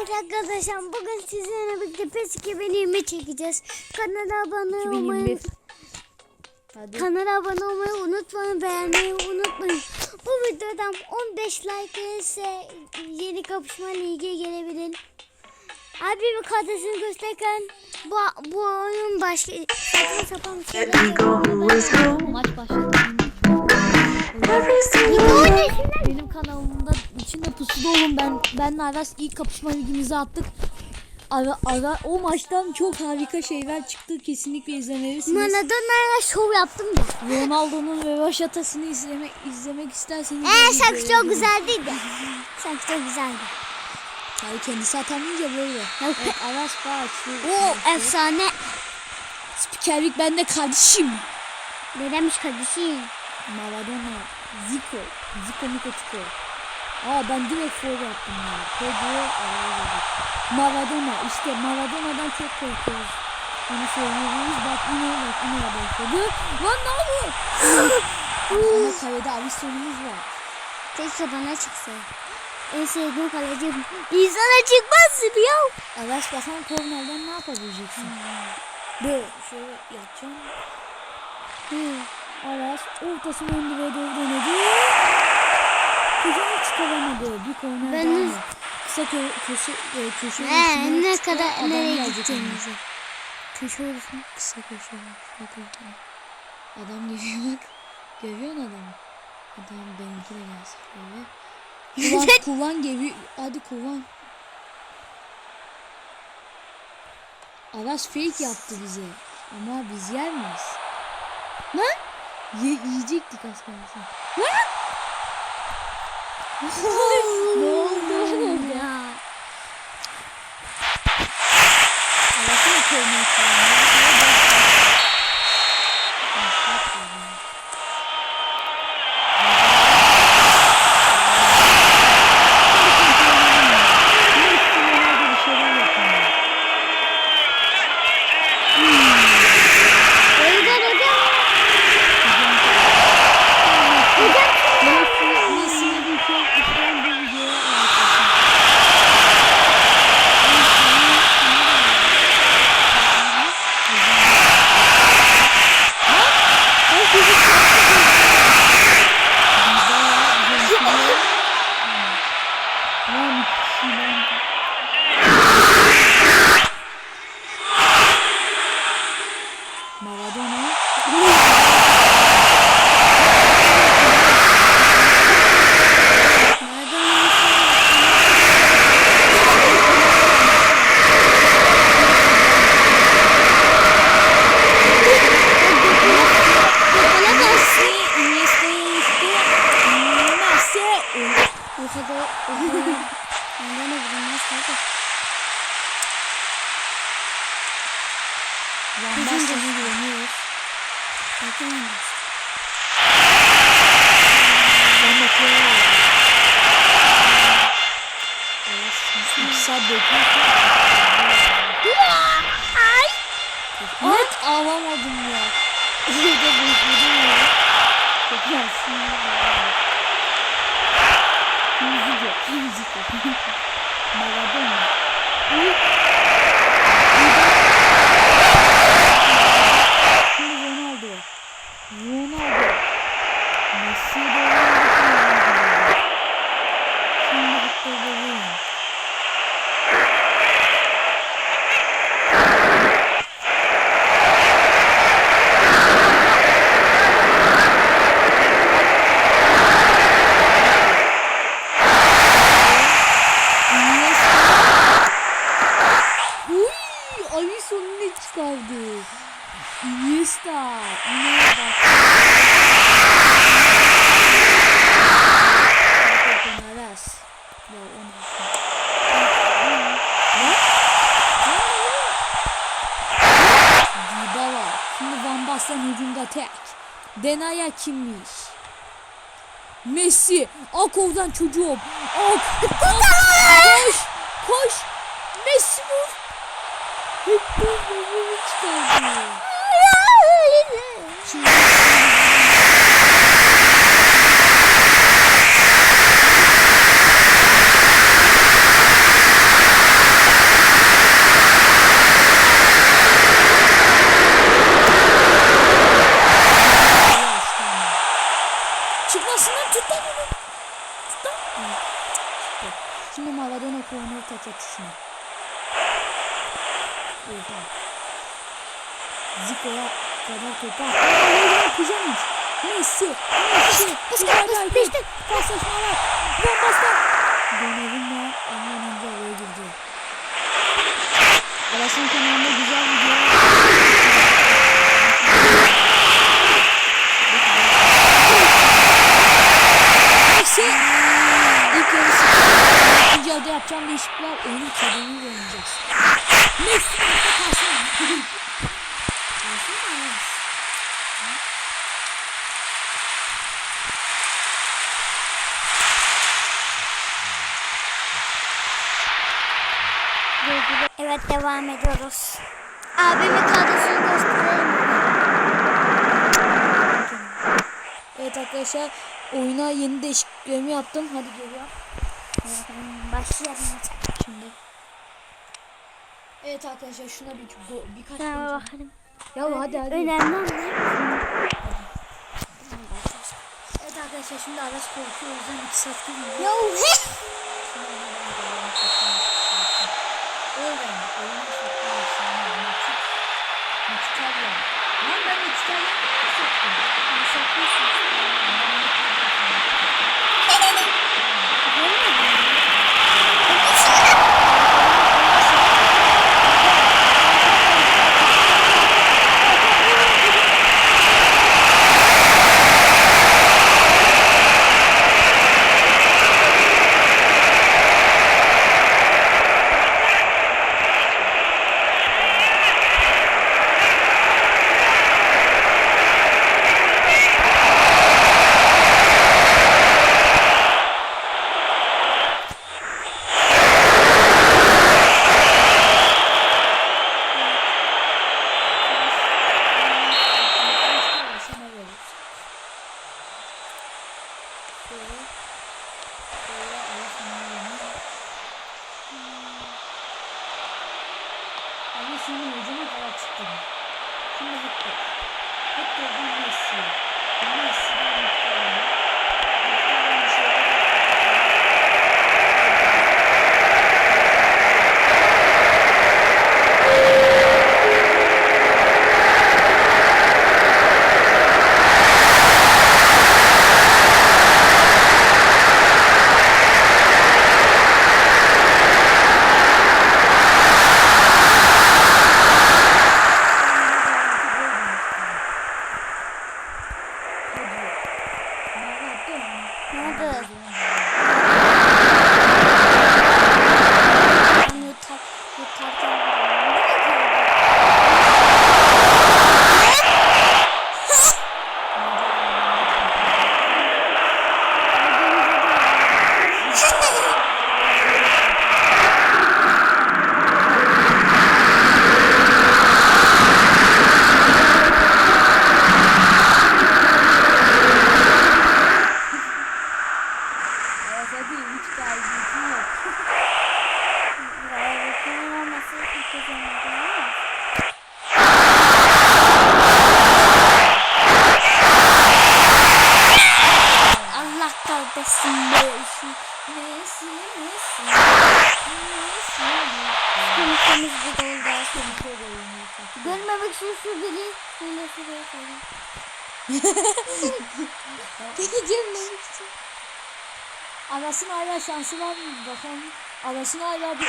Evet arkadaşlar bugün sizinle birlikte PES 2020 çekeceğiz. Kanala abone 2021. olmayı, Hadi. kanala abone olmayı unutmayın, beğenmeyi unutmayın. Bu videodan 15 like gelirse yeni kapışma ligi gelebilir. Abi bir kardeşini gösterirken bu, bu oyun başka saçma sapan şeyler. Maç başladı. Benim kanalımda içinde pusuda olun ben benle Aras ilk kapışma ligimizi attık. Ara, ara, o maçtan çok harika şeyler çıktı. Kesinlikle izlemelisiniz. Maradona'yla şov yaptım da. Ronaldo'nun rövaşatasını izlemek izlemek isterseniz Eee şarkı çok gidin. güzel değil de. Şarkı çok güzeldi. Hayır kendisi atamayınca böyle. Evet, Aras Bağaç. O efsane. Spikerlik bende kardeşim. Ne demiş kardeşim? Maradona, Zico, Zico Miko Tico. Aa ben direkt foul yaptım ya. Pedro araya girdik. Maradona işte Maradona'dan çok korkuyoruz. Onu söylüyoruz. Bak yine bak yine başladı. Lan ne yapıyor? Ama kalede Alisson'umuz var. Keşke bana çıksa. En sevdiğim kalecim. İnsana çıkmazsın ya. Aras bakan kornerden ne yapabileceksin? Böyle şöyle yapacağım. Aras ortasını ön direğe doğru denedi. Kucağına çıkaramadı. Bir korner Ben daha mı? Kısa kö köşe e, köşe ne çıktı, kadar nereye gideceğimizi. Köşe orası kısa köşe var. Orada. Adam geliyor bak. Görüyor musun adamı? Adam benimki de gelsin şöyle. Kullan, kullan geliyor. Hadi kullan. Aras fake yaptı bize. Ama biz yer miyiz? Lan? Ye, yiyecektik az kalsın. Lan? oldu? Van Bassen'e güveniyoruz. Bakın ben de. Van bakıyor. Saat bekliyor. Ay. At alamadım ya. Orada bekledim ya. Çok yansın ya. Hızlıca, hızlıca. Maradona. Şimdi Iniesta. Yine bak. Bakın Aras. Ya o ne? Ne? Dybala. Şimdi Van Basten hücumda tek. Denaya kimmiş? Messi. Ak oradan çocuğum. Ak. Koş. Koş. Messi vur. Hep böyle çıkardı. Şimdi... Çıkmasından tuttu bunu. Tuttu. Şimdi Maradona kullanır tek atışını. Burada. Zico'ya kadar topu attı. Kucamış? Messi. Messi. Aydın. peşte. Paslaşmalar. Bombaslar. Donnarumma ondan önce oraya girdi. Aras'ın kanalında güzel video. Messi. İlk yarısı. İkinci yarıda yapacağım değişiklikler. Oyunun kadını oynayacağız. Messi. Kalsana. Evet devam ediyoruz. Abimin kadrosunu gösterelim. Evet arkadaşlar oyuna yeni değişikliklerimi yaptım. Hadi geliyor. Başlayalım. Şimdi. Evet arkadaşlar şuna bir birkaç Tamam bakalım. Ya hadi hadi. Önemli olan Evet arkadaşlar şimdi araç korkuyor o yüzden iki saat gibi. Ya Lan ben bir oldu. Komik oluyor. Görmemek için şu biri şöyle şuraya koyayım. Görmemek için. Aras'ın hala şansı var mı? Bakalım. Aras'ın hala bir...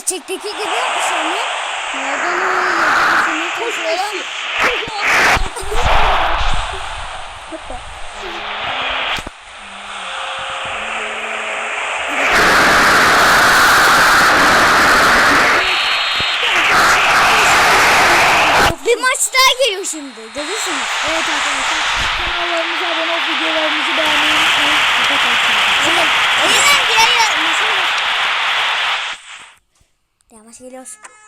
gerçekteki gibi yapmış onu. Nereden o yedi seni taşıyan? Hoppa. Bir maç daha geliyor şimdi. Görürsünüz. Evet arkadaşlar. Kanallarımıza abone olup videolarımızı beğenmeyi unutmayın. Arkadaşlar. Elinden